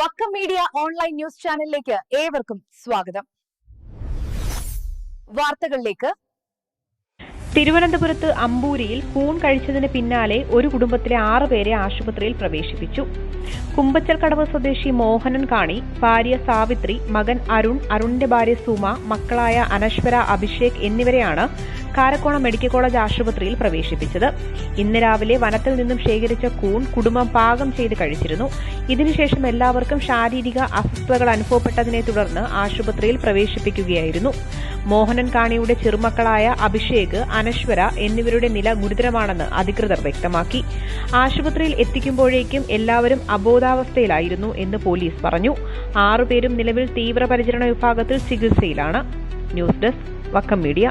Vakkom media online news ചാനലിലേക്ക് ഏവർക്കും സ്വാഗതം. വാർത്തകളിലേക്ക് തിരുവനന്തപുരത്ത് അമ്പൂരിയിൽ കൂൺ കഴിച്ചതിന് പിന്നാലെ ഒരു കുടുംബത്തിലെ ആറ് പേരെ ആശുപത്രിയിൽ പ്രവേശിപ്പിച്ചു. കുമ്പച്ചൽക്കടവ് സ്വദേശി മോഹനൻ കാണി ഭാര്യ സാവിത്രി മകൻ അരുൺ അരുണിന്റെ ഭാര്യ സുമ മക്കളായ അനശ്വര അഭിഷേക് എന്നിവരെയാണ് കാരക്കോണം മെഡിക്കൽ കോളേജ് ആശുപത്രിയിൽ പ്രവേശിപ്പിച്ചത്. ഇന്ന് രാവിലെ വനത്തിൽ നിന്നും ശേഖരിച്ച കൂൺ കുടുംബം പാകം ചെയ്ത് കഴിച്ചിരുന്നു. ഇതിനുശേഷം എല്ലാവർക്കും ശാരീരിക അസ്വസ്ഥതകൾ അനുഭവപ്പെട്ടതിനെ തുടർന്ന് ആശുപത്രിയിൽ പ്രവേശിപ്പിക്കുകയായിരുന്നു. മോഹനൻ കാണിയുടെ ചെറുമക്കളായ അഭിഷേക് അനശ്വര എന്നിവരുടെ നില ഗുരുതരമാണെന്ന് അധികൃതർ വ്യക്തമാക്കി. ആശുപത്രിയിൽ എത്തിക്കുമ്പോഴേക്കും എല്ലാവരും അബോധാവസ്ഥയിലായിരുന്നു എന്ന് പോലീസ് പറഞ്ഞു. ആറുപേരും നിലവിൽ തീവ്രപരിചരണ വിഭാഗത്തിൽ ചികിത്സയിലാണ്. News desk Vakkom media.